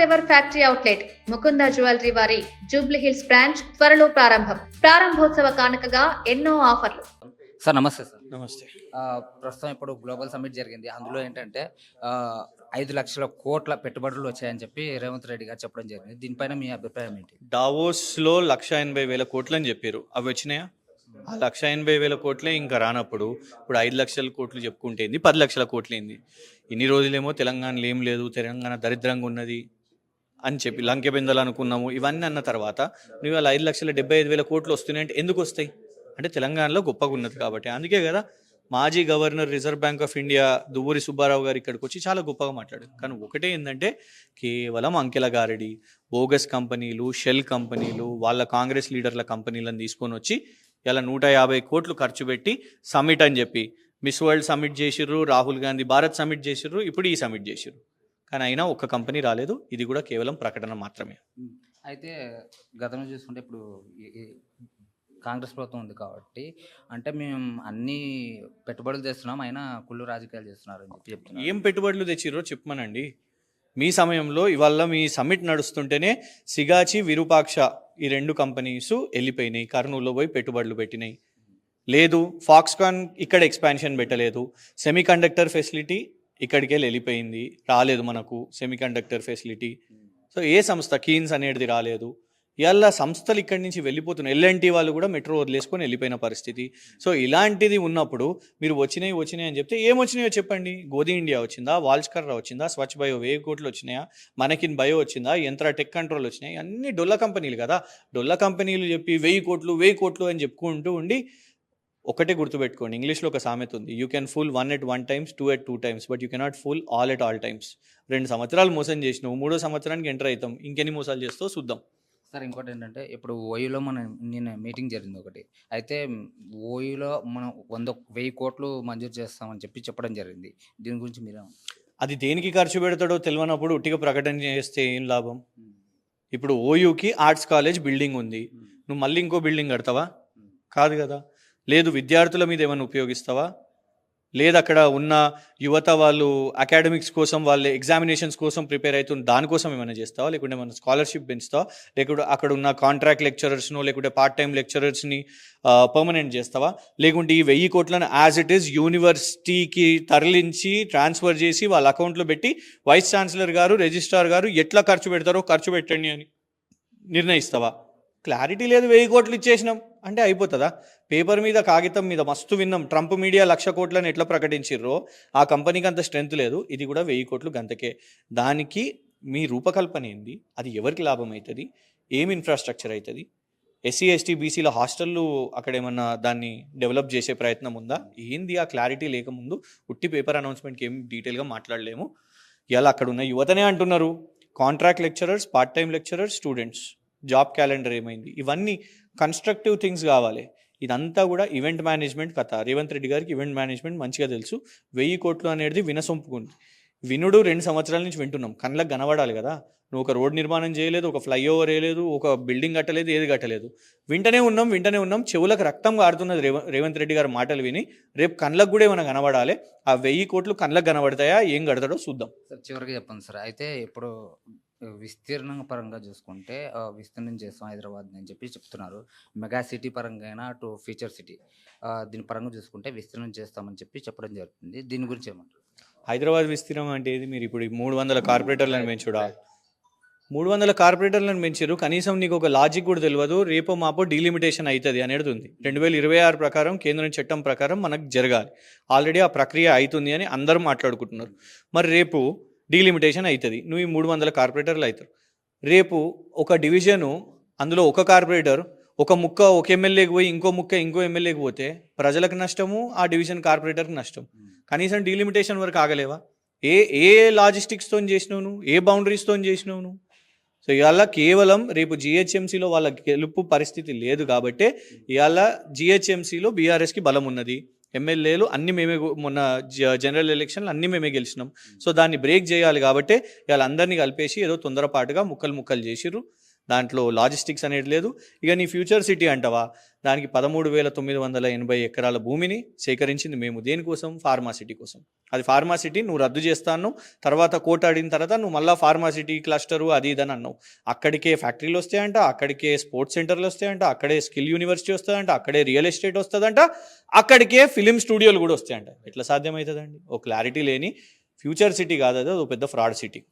First ever factory outlet Mukunda jewellery వారి Jubilee hills branch త్వరలో ప్రారంభం. ప్రారంభోత్సవ కానుకగా ఎన్నో ఆఫర్లు. సార్ నమస్తే సార్. నమస్తే. ఆ, ప్రస్తుతం ఇప్పుడు గ్లోబల్ సమ్మిట్ జరిగింది. అందులో ఏంటంటే ఐదు లక్షల కోట్ల పెట్టుబడులు వచ్చాయని చెప్పి రేవంత్ రెడ్డి గారు చెప్పడం జరిగింది. దీనిపైన మీ అభిప్రాయం ఏంటి? దావోస్లో లక్ష ఎనభై వేల కోట్లు అని చెప్పారు. అవి వచ్చినాయా? ఆ లక్ష ఎనభై వేల కోట్లే ఇంకా రానప్పుడు ఇప్పుడు ఐదు లక్షల కోట్లు చెప్పుకుంటేంది పది లక్షల కోట్లు ఏంది? ఇన్ని రోజులేమో తెలంగాణలో ఏం లేదు. తెలంగాణ దరిద్రంగా ఉన్నది. అని చెప్పి లంకె బిందలు అనుకున్నాము ఇవన్నీ అన్న తర్వాత నువ్వు వాళ్ళ ఐదు లక్షల డెబ్బై ఐదు వేల కోట్లు వస్తున్నాయి అంటే ఎందుకు వస్తాయి? అంటే తెలంగాణలో గొప్పగా ఉన్నది కాబట్టి. అందుకే కదా మాజీ governor Reserve Bank of India Duvvuri Subbarao garu ఇక్కడికి వచ్చి చాలా గొప్పగా మాట్లాడారు. కానీ ఒకటే ఏంటంటే కేవలం అంకెల గారడి బోగస్ కంపెనీలు షెల్ కంపెనీలు వాళ్ళ కాంగ్రెస్ లీడర్ల కంపెనీలను తీసుకొని వచ్చి ఇలా నూట యాభై కోట్లు ఖర్చు పెట్టి సమ్మిట్ అని చెప్పి మిస్ వరల్డ్ సమ్మిట్ చేసిర్రు రాహుల్ గాంధీ భారత్ సమ్మిట్ చేసిర్రు ఇప్పుడు ఈ సమ్మిట్ చేసిర్రు. కానీ అయినా ఒక్క కంపెనీ రాలేదు. ఇది కూడా కేవలం ప్రకటన మాత్రమే. అయితే గతంలో చూసుకుంటే ఇప్పుడు కాంగ్రెస్ ప్రభుత్వం ఉంది కాబట్టి అంటే మేము అన్ని పెట్టుబడులు చేస్తున్నాం అయినా కుళ్ళు రాజకీయాలు చేస్తున్నారు అని చెప్పి చెప్తున్నారు. ఏం పెట్టుబడులు తెచ్చిర్రో చెప్పమనండి. మీ సమయంలో ఇవాళ మీ సమ్మిట్ నడుస్తుంటేనే సిగాచి విరూపాక్ష ఈ రెండు కంపెనీస్ వెళ్ళిపోయినాయి. కర్నూలులో పోయి పెట్టుబడులు పెట్టినాయి. లేదు ఫాక్స్కాన్ ఇక్కడ ఎక్స్పాన్షన్ పెట్టలేదు. సెమీ కండక్టర్ ఫెసిలిటీ ఇక్కడికే వెళ్ళిపోయింది. రాలేదు మనకు సెమీ కండక్టర్ ఫెసిలిటీ సో ఏ సంస్థ? కీన్స్ అనేది రాలేదు. ఇవాళ సంస్థలు ఇక్కడి నుంచి వెళ్ళిపోతున్నాయి. ఎల్ఎన్టీ వాళ్ళు కూడా మెట్రో వదిలేసుకొని వెళ్ళిపోయిన పరిస్థితి. సో ఇలాంటిది ఉన్నప్పుడు మీరు వచ్చినాయి వచ్చినాయి అని చెప్తే ఏం వచ్చినాయో చెప్పండి. గోధి ఇండియా వచ్చిందా? వాల్స్కర్రా వచ్చిందా? స్వచ్ఛ బయో వేవ్ కోట్లు వచ్చినాయా? మనకిన్ బయో వచ్చిందా? యంత్ర టెక్ కంట్రోల్ వచ్చినాయి? అన్ని డొల్ల కంపెనీలు కదా. డొల్ల కంపెనీలు చెప్పి వెయ్యి కోట్లు వెయ్యి కోట్లు అని చెప్పుకుంటూ ఉండి ఒకటే గుర్తుపెట్టుకోండి. ఇంగ్లీష్లో ఒక సామెత ఉంది. You can fool one at one times two at two times but you cannot fool all at all times రెండు సంవత్సరాలు మోసం చేసినావు. మూడో సంవత్సరానికి ఎంటర్ అవుతాం ఇంకెన్ని మోసాలు చేస్తావు చూద్దాం. సార్ ఇంకోటి ఏంటంటే ఇప్పుడు ఓయూలో మన నిన్న మీటింగ్ జరిగింది ఒకటి. అయితే ఓయూలో మనం వంద వెయ్యి కోట్లు మంజూరు చేస్తామని చెప్పి చెప్పడం జరిగింది. దీని గురించి మీరు అది దేనికి ఖర్చు పెడతాడో తెలియనప్పుడు ఉట్టిగా ప్రకటన చేస్తే ఏం లాభం? ఇప్పుడు ఓయూకి ఆర్ట్స్ కాలేజ్ బిల్డింగ్ ఉంది. నువ్వు మళ్ళీ ఇంకో బిల్డింగ్ కడతావా? కాదు కదా. లేదు విద్యార్థుల మీద ఏమైనా ఉపయోగిస్తావా? లేదు అక్కడ ఉన్న యువత వాళ్ళు అకాడమిక్స్ కోసం వాళ్ళ ఎగ్జామినేషన్స్ కోసం ప్రిపేర్ అవుతున్న దానికోసం ఏమైనా చేస్తావా? లేకుంటే ఏమైనా స్కాలర్షిప్ పెంచుతావా? లేకుంటే అక్కడ ఉన్న కాంట్రాక్ట్ లెక్చరర్స్ను లేకుంటే పార్ట్ టైం లెక్చరర్స్ని పర్మనెంట్ చేస్తావా? లేకుంటే ఈ వెయ్యి కోట్లను యాజ్ ఇట్ ఈస్ యూనివర్సిటీకి తరలించి ట్రాన్స్ఫర్ చేసి వాళ్ళ అకౌంట్లో పెట్టి వైస్ ఛాన్సలర్ గారు రిజిస్ట్రార్ గారు ఎట్లా ఖర్చు పెడతారో ఖర్చు పెట్టండి అని నిర్ణయిస్తావా? క్లారిటీ లేదు వెయ్యి కోట్లు ఇచ్చేసినాం. అంటే అయిపోతుందా? పేపర్ మీద కాగితం మీద మస్తు విన్నాం. ట్రంప్ మీడియా లక్ష కోట్లని ఎట్లా ప్రకటించిర్రో? ఆ కంపెనీకి అంత స్ట్రెంత్ లేదు. ఇది కూడా వెయ్యి కోట్లు గంతకే. దానికి మీ రూపకల్పన ఏంది? అది ఎవరికి లాభం అవుతుంది ఏం ఇన్ఫ్రాస్ట్రక్చర్ అవుతుంది ఎస్సీ ఎస్టీ బీసీల హాస్టళ్ళు అక్కడ ఏమన్నా దాన్ని డెవలప్ చేసే ప్రయత్నం ఉందా? ఏంది ఆ క్లారిటీ లేకముందు? ఉట్టి పేపర్ అనౌన్స్మెంట్కి ఏం డీటెయిల్గా మాట్లాడలేము. ఇలా అక్కడ ఉన్న యువతనే అంటున్నారు. Contract lecturers part time lecturers students job calendar ఏమైంది? ఇవన్నీ కన్స్ట్రక్టివ్ థింగ్స్ కావాలి. ఇదంతా కూడా ఈవెంట్ మేనేజ్మెంట్ కథ. రేవంత్ రెడ్డి గారికి ఈవెంట్ మేనేజ్మెంట్ మంచిగా తెలుసు. వెయ్యి కోట్లు అనేది వినసొంపుకుంది. వినుడు రెండు సంవత్సరాల నుంచి వింటున్నాం. కళ్ళకు కనబడాలి కదా. నువ్వు ఒక రోడ్ నిర్మాణం చేయలేదు ఒక ఫ్లైఓవర్ వేయలేదు ఒక బిల్డింగ్ కట్టలేదు ఏది కట్టలేదు. వింటనే ఉన్నాం వింటనే ఉన్నాం. చెవులకు రక్తం కారుతున్నది రేవ రేవంత్ రెడ్డి గారి మాటలు విని రేపు కళ్ళకు కూడా ఏమైనా కనబడాలి? ఆ వెయ్యి కోట్లు కళ్ళకు కనబడతాయా? ఏం కడతాడో చూద్దాం. సార్ చివరికి చెప్పండి సార్. అయితే ఇప్పుడు విస్తీర్ణం పరంగా చూసుకుంటే విస్తీర్ణం చేస్తాం హైదరాబాద్ అని చెప్పి చెప్తున్నారు. మెగా సిటీ పరంగా అయినా అటు ఫీచర్ సిటీ దీని పరంగా చూసుకుంటే విస్తీర్ణం చేస్తామని చెప్పి చెప్పడం జరుగుతుంది. దీని గురించి ఏమంటారు? హైదరాబాద్ విస్తీర్ణం అంటే ఏది? మీరు ఇప్పుడు ఈ మూడు వందల కార్పొరేటర్లను పెంచుడా? మూడు వందల కార్పొరేటర్లను పెంచారు కనీసం నీకు ఒక లాజిక్ కూడా తెలియదు రేపో మాపో డీలిమిటేషన్ అవుతుంది అనేది ఉంది. రెండు వేల ఇరవై ఆరు ప్రకారం కేంద్రం చట్టం ప్రకారం మనకు జరగాలి. ఆల్రెడీ ఆ ప్రక్రియ అవుతుంది అని అందరూ మాట్లాడుకుంటున్నారు. మరి రేపు డీలిమిటేషన్ అవుతుంది నువ్వు ఈ మూడు వందల కార్పొరేటర్లు అవుతారు రేపు ఒక డివిజను అందులో ఒక కార్పొరేటర్ ఒక ముక్క ఒక ఎమ్మెల్యేకి పోయి ఇంకో ముక్క ఇంకో ఎమ్మెల్యేకి పోతే ప్రజలకు నష్టము ఆ డివిజన్ కార్పొరేటర్కి నష్టం. కనీసం డీలిమిటేషన్ వరకు ఆగలేవా? ఏ ఏ లాజిస్టిక్స్తో చేసినావు నువ్వు ఏ బౌండరీస్తో చేసినావు నువ్వు సో ఇవాళ కేవలం రేపు జిహెచ్ఎంసీలో వాళ్ళ గెలుపు పరిస్థితి లేదు కాబట్టి ఇవాళ జిహెచ్ఎంసీలో బీఆర్ఎస్కి బలం ఉన్నది ఎమ్మెల్యేలు అన్ని మేమే మొన్న జ- జనరల్ ఎలక్షన్లు అన్ని మేమే గెలిచినాం. సో దాన్ని బ్రేక్ చేయాలి కాబట్టి ఇవాళ అందరినీ కలిపేసి ఏదో తొందరపాటుగా ముక్కలు ముక్కలు చేసిర్రు. దాంట్లో లాజిస్టిక్స్ అనేది లేదు. ఇక నీ ఫ్యూచర్ సిటీ అంటవా? దానికి పదమూడు వేల తొమ్మిది వందల ఎనభై ఎకరాల భూమిని సేకరించింది మేము. దేనికోసం? ఫార్మాసిటీ కోసం. అది ఫార్మాసిటీ నువ్వు రద్దు చేస్తాను తర్వాత కోర్టు ఆడిన తర్వాత నువ్వు మళ్ళీ ఫార్మాసిటీ క్లస్టరు అది ఇది అని అన్నావు. అక్కడికే ఫ్యాక్టరీలు వస్తాయంట అక్కడికే స్పోర్ట్స్ సెంటర్లు వస్తాయంట అక్కడే స్కిల్ యూనివర్సిటీ వస్తుందంట అక్కడే రియల్ ఎస్టేట్ వస్తుందంట అక్కడికే ఫిలిం స్టూడియోలు కూడా వస్తాయంట. ఎట్లా సాధ్యమవుతుందండి? ఓ క్లారిటీ లేని ఫ్యూచర్ సిటీ కాదు అది ఒక పెద్ద ఫ్రాడ్ సిటీ.